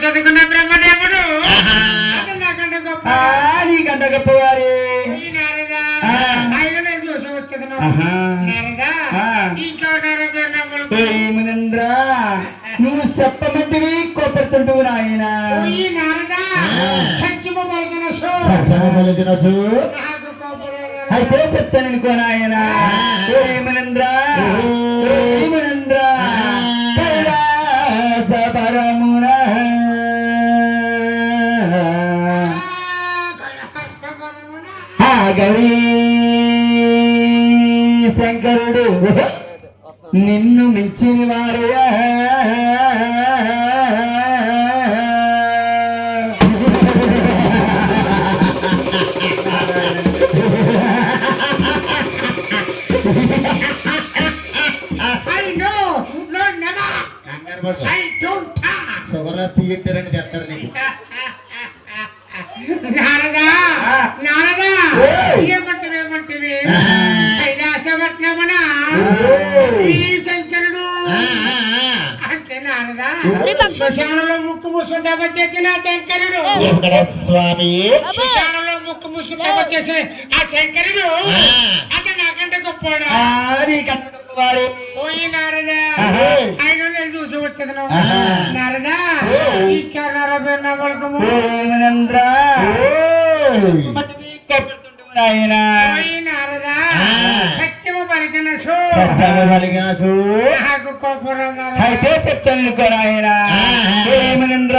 చదువుకున్న బ్రహ్మదేవుడు. నాకంటే గొప్ప. నీకంట నారదా. ఆ. ఆయన చూసి ఆ. ఇంకెవరు నువ్వు చెప్పమంటివి కోపడుతుంటువు నాయన. సత్యము అయితే చెప్తాననుకో నాయన. ఏమనంద్ర ఏమనంద్ర ఆగవి శంకరుడు. నిన్ను మించిన వారయా ఈ శంకరుడు. అంటే నారదా శ్మశానంలో ముక్కు ముసుగు దెబ్బ చేసిన శంకరుడు. స్వామి శ్మశానంలో ముక్కు ముసుగు దెబ్బ చేసే ఆ శంకరుడు ఆ. అతను నాకంటే గొప్పవాడు. పోయి నారదా. ఆయన నేను చూసి వచ్చేదను. నారదా ఈ కెనరా పేరు నా పలకము నాయన. పోయి నారదా. ఆ. సత్యము పలికినచు నాకు కోపరం నారదా. అయితే చెప్తాను నాయన ఏమనంద్ర? ఏమనంద్ర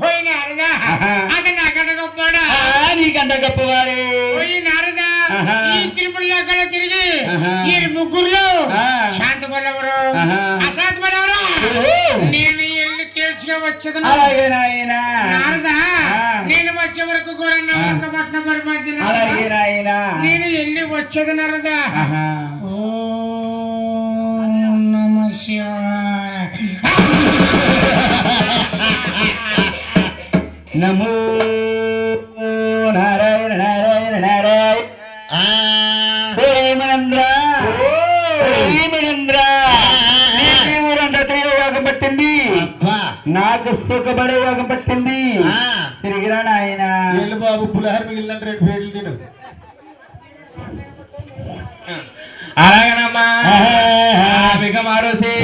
పోయి నారదా ఆహా. అది నాకంటే గొప్పవాడా ఆ, నీకంట గొప్పవారే పోయి నారదా ఆహా. ఈ తిరుమల అక్కడ తిరిగి ఆహా. ఈ ముగ్గురులో ఆ. శాంతి పల్లెవరు ఆహా. అశాంతి పల్లెవరు ఓహో. నేను ఎల్లు తేల్చిగా వచ్చేదను అలాగే నాయన నారదా ఆ. నేను వచ్చే వరకు కూడా నా ఒక్క పట్న పరిమధ్య అలాగే నాయన నేను ఎల్లి వచ్చేది నారదా. ఓం నమ శివాయ నమో నారాయణ నారాయణ నారాయణ. ఆ. ప్రేమనంద్ర ప్రేమనంద్ర నీకే ఊరంతా తిరిగే యోగం పట్టింది. నాకు సుఖపడే యోగం పట్టింది. తిరిగిరా నాయన. బాబు పులిహార మిగిలిందంటే రెండు పేర్లు తిను. అలాగనమ్మా. మారోసి.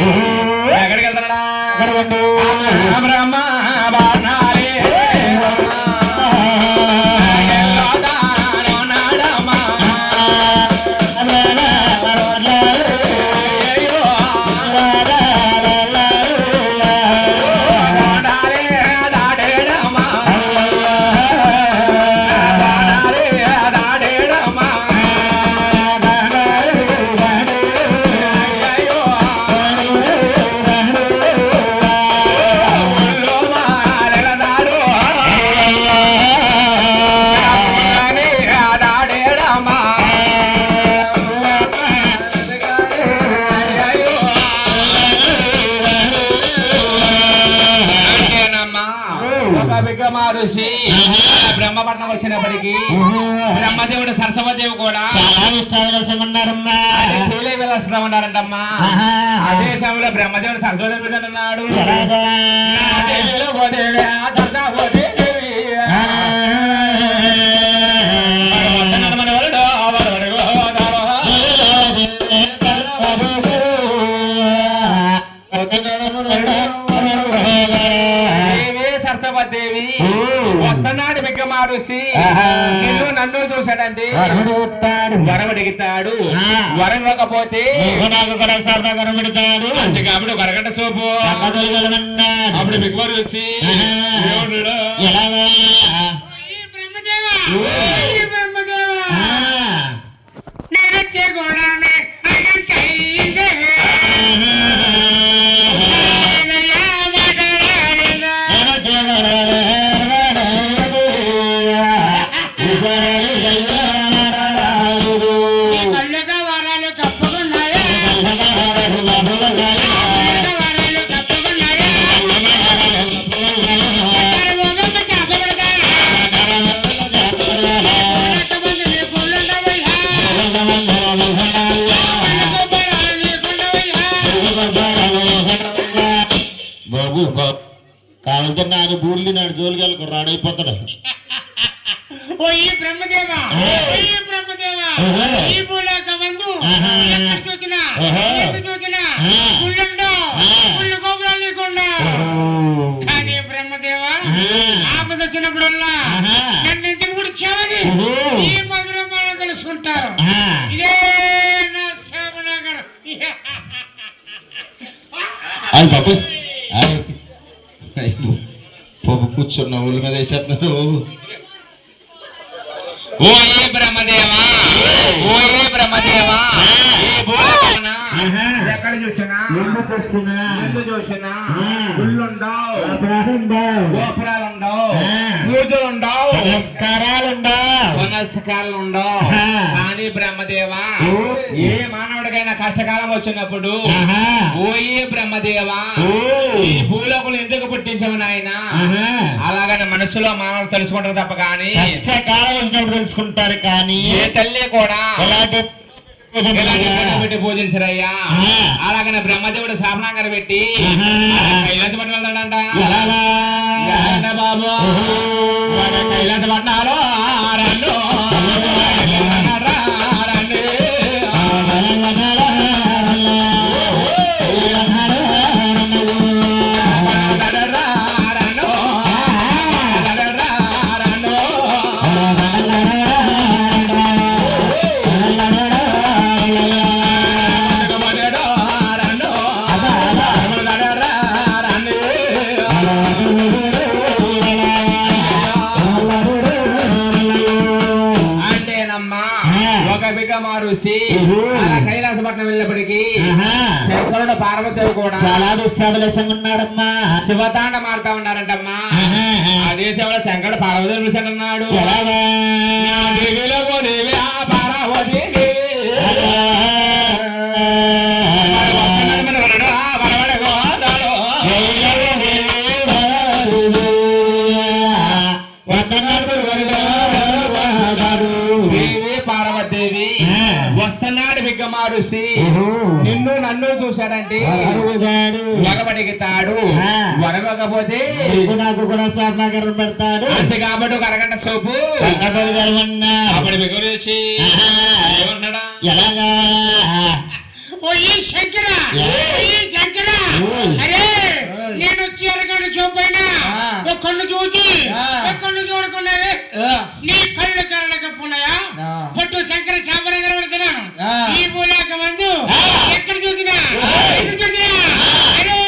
ఋషి బ్రహ్మపట్నం వచ్చినప్పటికీ బ్రహ్మదేవుడు సరస్వదేవి కూడా చాలా విశ్వాసం ఉన్నారమ్మా కీలే ఉన్నారంటమ్మా. అదే సమయంలో బ్రహ్మదేవుడు సరస్వదేవి అన్నాడు ఆహా. నిన్ను నన్ను చూశాడండి. వరం అడిగితాడు ఆ. వరం ఇవ్వకపోతే సాధనగరం పెడతాడు. అంతే కాబట్టి ఒక అరగంట సోపు. అప్పుడు బిగ్గవారు వచ్చి ఆహా. ఏమన్నాడు? ఎలాగా? రాడైపోతాడు ఓ ఈ బ్రహ్మదేవా ఈ బ్రహ్మదేవా. ఈ. ఎక్కడ చూసినా. ఎంత చూసినా. గుళ్ళుండో. గుళ్ళు గోపురాలు నీకుండో కానీ బ్రహ్మదేవా ఆపద వచ్చినప్పుడల్లా. నన్ను ఇంటికి కూడా చెవని. ఈ మధురమాన తెలుసుకుంటారు ఇదే నా శాపనగరం అది బాబు కూర్చున్న ఊళ్ళ మీద వేసేస్తున్నారు ఓ ఏ బ్రహ్మదేవా ఓ ఏ బ్రహ్మదేవా. ఎక్కడ చూసినా ఎందుకు వస్తున్నా ఎందు చూసినా. గుళ్ళుండవు గోపురాలుండవు ఆ. పూజలుండవు నమస్కారాలుండవు ఆ. కానీ బ్రహ్మదేవా. ఏ మానవుడికైనా కష్టకాలం వచ్చినప్పుడు ఆహా. ఓ ఏ బ్రహ్మదేవా. ఈ భూలోకులు ఎందుకు పుట్టించవు నాయన. అలాగని మనసులో మానవులు తెలుసుకుంటారు తప్ప కానీ కష్టకాలం వచ్చినప్పుడు తెలుసుకుంటారు కానీ ఏ తల్లి కూడా ఎలాంటి పూజించరయ్యా. అలాగనే బ్రహ్మదేవుడు శాపనాంగర పెట్టి. కైలాస పట్నం వెళ్తాడంట. బాబు? కైలాస పట్నాలు అలా కైలాసపట్నం వెళ్ళినప్పటికీ శంకరుడు పార్వదేవి కూడా చాలా దుష్టాభిలసంగా ఉన్నారమ్మా శివతాండ మారుతా ఉన్నారంటమ్మా అదే శివుడు శంకరుడు పార్వదేవి పిలిచాడన్నాడు. పార్వతీ మారుసి నిన్ను నన్ను చూశాడంటే వరవడిగితాడు. వరవకపోతే నాకు కూడా సార్నగరం పెడతాడు. అంతే కాబట్టి ఒక అరగంట సోపు. అప్పుడు ఆహా. ఏమన్నాడా ఎలాగా? ఓ ఈ శంకర ఓ ఈ శంకర. ఓయ్. అరే నేను వచ్చి అరగంట చూపైనా ఒక కన్ను చూచి ఒక కన్ను చూడకున్నావే నీ కళ్ళు కరడకపోయినాయా పట్టు శంకర శాపన కనబడుతున్నాను ఈ భూలాక మందు ఎక్కడ చూసినా ఎక్కడ చూసినా అరే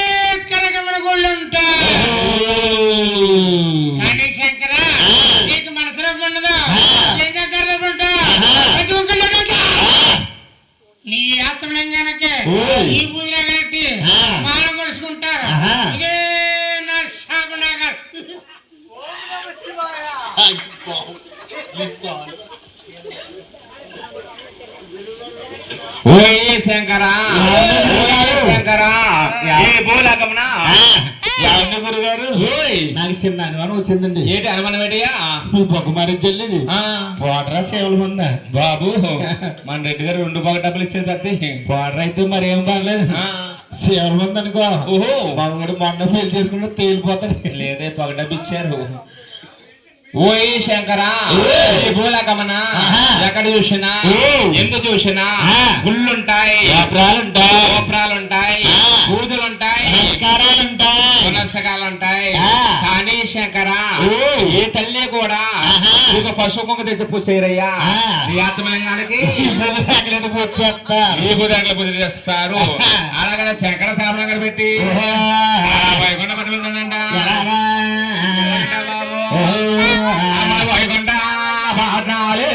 కరగమన గోళ్ళు ఉంటా కానీ శంకర నీకు మనసులో ఉండదు ఇంకా కర్రలు ఉంటా ప్రతి ఒక్కళ్ళు ఉంటా. నీ ఆత్మలింగానికి ఓయ్. ఈ పూజ కట్టి ఆ. మాల కొలుసుకుంటారు ఆహా. ఇదే నా శాపనగర్ ఓయ్ శంకర ఓయ్ శంకర ఏ భూలోకమున ఎవరిని గురుగారు. ఓయ్. నాకు చిన్న అనుమానం వచ్చిందండి. ఏంటి అనుమానం ఏంటయ్యా బొక్క మరి చెల్లిది. ఆ, పోటరా సేవలు ఉందా బాబు. మన రెడ్డి గారు రెండు బాగా డబ్బులు ఇచ్చేది పెద్ద. పోటర్ అయితే మరి ఏం పర్లేదు. ఆ, సేవలు ఉంది అనుకో ఓహో మమ్మడు మొన్న పెళ్ళి చేసుకుంటే తేలిపోతాడు. లేదే పగ డబ్బు ఇచ్చారు. ఓయ్ శంకర ఈ భూలోకమన. ఎక్కడ చూసినా. ఎందు చూసినా. గుళ్ళుంటాయి గోపురాలుంటాయి. పూజలుంటాయి నమస్కారాలుంటాయి ఆ. కానీ శంకర. ఏ తల్లి కూడా. ఒక పశువు కొంగ తెచ్చి. ఈ ఆత్మలింగానికి బుధనాకులను వచ్చేస్తారు ఈ బుధాకుల పూజ చేస్తారు ఆహా. అలాగనే శంకర శాపనంగా పెట్టి వైకుంఠ పట్నాలే,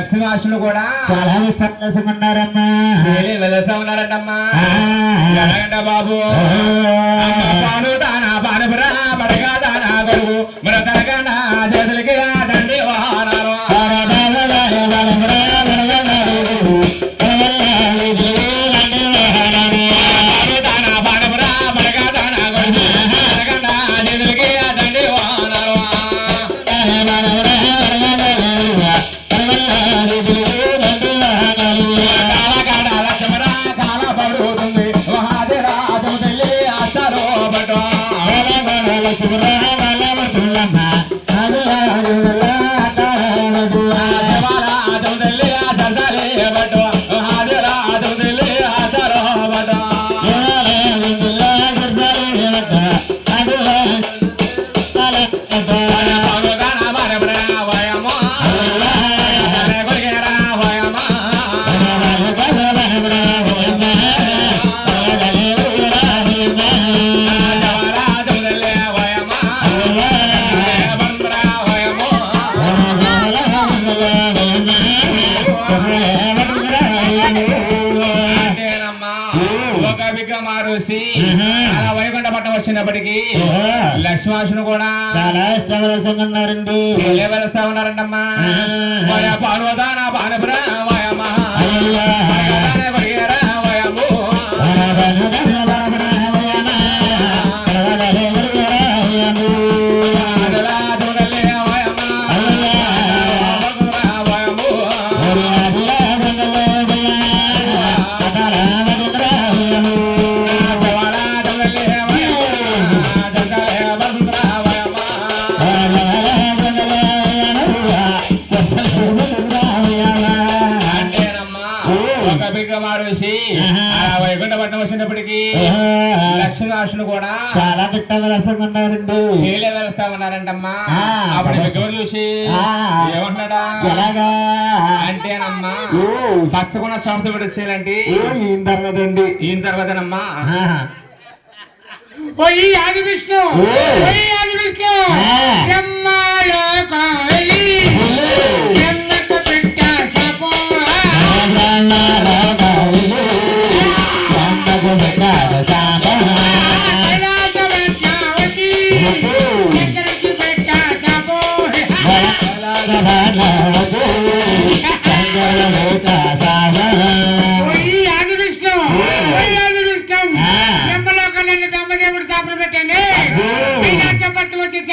లక్ష్మీనాథుడు కూడా. చాలా విశ్వాసకున్నారమ్మా వేలే వెళ్తా ఉన్నాడంటమ్మా ఎలాగంట బాబు. పాలు దానా పానుపురా విగ్రహమారుసి అలా వైకుంఠ పట్టం వచ్చినప్పటికీ లక్ష్మణుడు కూడా చాలా వెలుస్తా ఉన్నారంటమ్మా. వయ పార్వదాన పానపుర వయమా లక్ష్మీనాథుడు కూడా చాలా బిట్ట విలాసంగా నీళ్ళే వెలుస్తా ఉన్నారంటమ్మా. అప్పుడు విగ్రహం చూసి. ఏమంటున్నాడా? ఎలాగా? అంటేనమ్మా పచ్చకున్న సంస్థ పెట్టేసేయాలంటే ఈయన తర్వాతండి. ఈయన తర్వాతనమ్మా. పోయి ఆది విష్ణు. పోయి ఆది విష్ణు.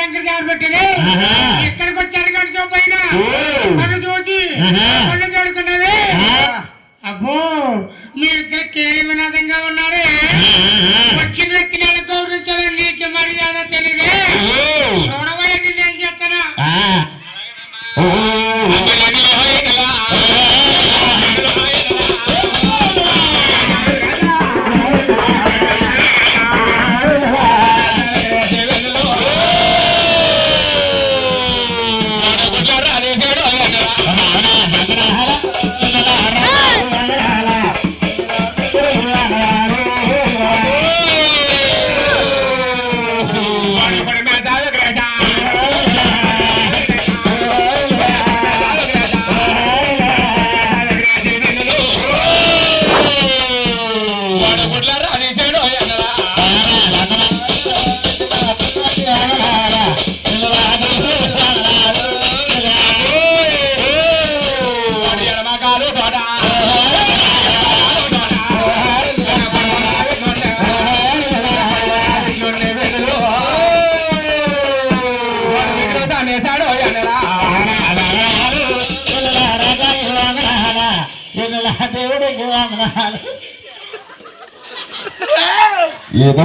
శంకర పెట్టండి ఆహా. ఎక్కడికి వచ్చారు కానీ చూపైన. ఆహా. కళ్ళు చూడుకున్నవి అబ్బో. ఏదో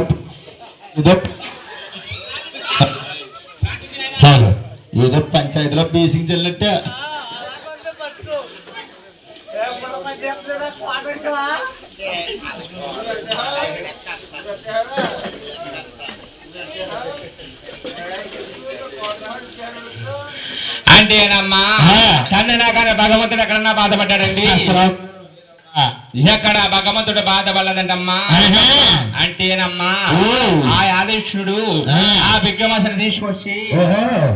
ఏదో పంచాయతీలో బేసింగ్ చెల్లినట్టే. అంటేనమ్మా ఆ. తండ్రి నాకన్నా భగవంతుడు ఎక్కడన్నా బాధపడ్డాడండి? అసలు ఎక్కడ భగవంతుడు బాధపడలేదంటమ్మా. అంటేనమ్మా. ఆ యాదృష్ణుడు ఆ. ఆ బిగ్గమసను తీసుకొచ్చి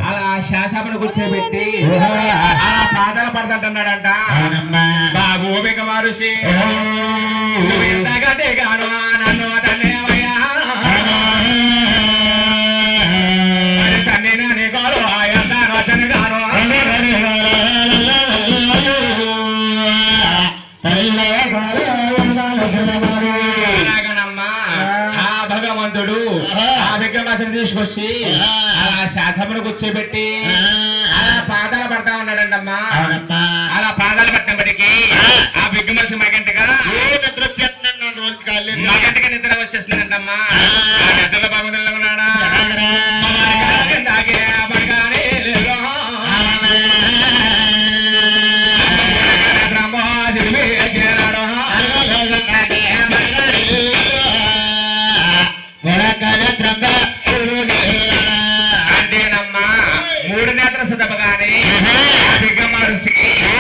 అలా శాసపను కూర్చోబెట్టి. అలా పాదాలు పడుతుంటున్నాడంట. బాబు బిగ్గమారుషి ఓహో. నువ్వు ఎంత కూర్చోబెట్టి అలా పాదాలు పడతా ఉన్నాడంటమ్మా. అవునమ్మా. అలా పాదాలు పట్టినప్పటికీ ఆ. బిగ్గమసి మగంటగా ఏ నిద్ర వచ్చేస్తున్నాడు? రోజు కాలేదు మగంటగా నిద్ర వచ్చేస్తుందంటమ్మా. Yes.